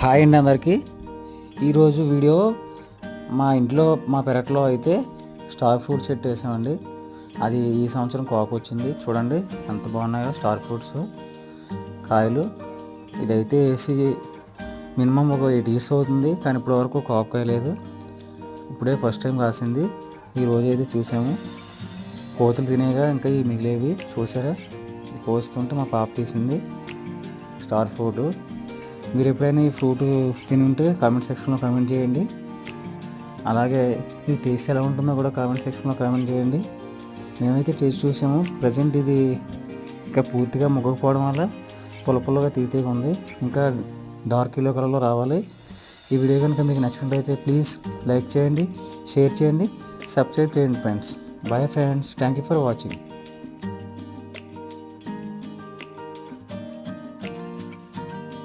Hi అండి అందరికీ. ఈరోజు వీడియో మా ఇంట్లో మా పెరట్లో అయితే స్టార్ ఫ్రూట్ చెట్టు వేసామండి అది ఈ సంవత్సరం కాపు వచ్చింది. చూడండి ఎంత బాగున్నాయో స్టార్ ఫ్రూట్స్ కాయలు. ఇదైతే వేసి మినిమం ఒక ఎయిట్ ఇయర్స్ అవుతుంది కానీ ఇప్పటివరకు కాపు కాయలేదు. ఇప్పుడే ఫస్ట్ టైం కాసింది. ఈరోజు అయితే చూసాము. కోతులు తినేగా ఇంకా ఈ మిగిలేవి. చూసారా? కోస్తుంటే మా పాప తీసింది స్టార్ ఫ్రూట్. మీరు ఎప్పుడైనా ఈ ఫ్రూట్ తిని ఉంటే కామెంట్ సెక్షన్లో కామెంట్ చేయండి. అలాగే ఈ టేస్ట్ ఎలా ఉంటుందో కూడా కామెంట్ సెక్షన్లో కామెంట్ చేయండి. మేమైతే టేస్ట్ చూసాము. ప్రజెంట్ ఇది ఇంకా పూర్తిగా మొగ్గకపోవడం వల్ల పుల్ల పుల్లగా తీతీగా ఉంది. ఇంకా డార్క్ ఎల్లో కలర్లో రావాలి. ఈ వీడియో కనుక మీకు నచ్చినట్లయితే ప్లీజ్ లైక్ చేయండి షేర్ చేయండి సబ్స్క్రైబ్ చేయండి friends bye friends thank you for watching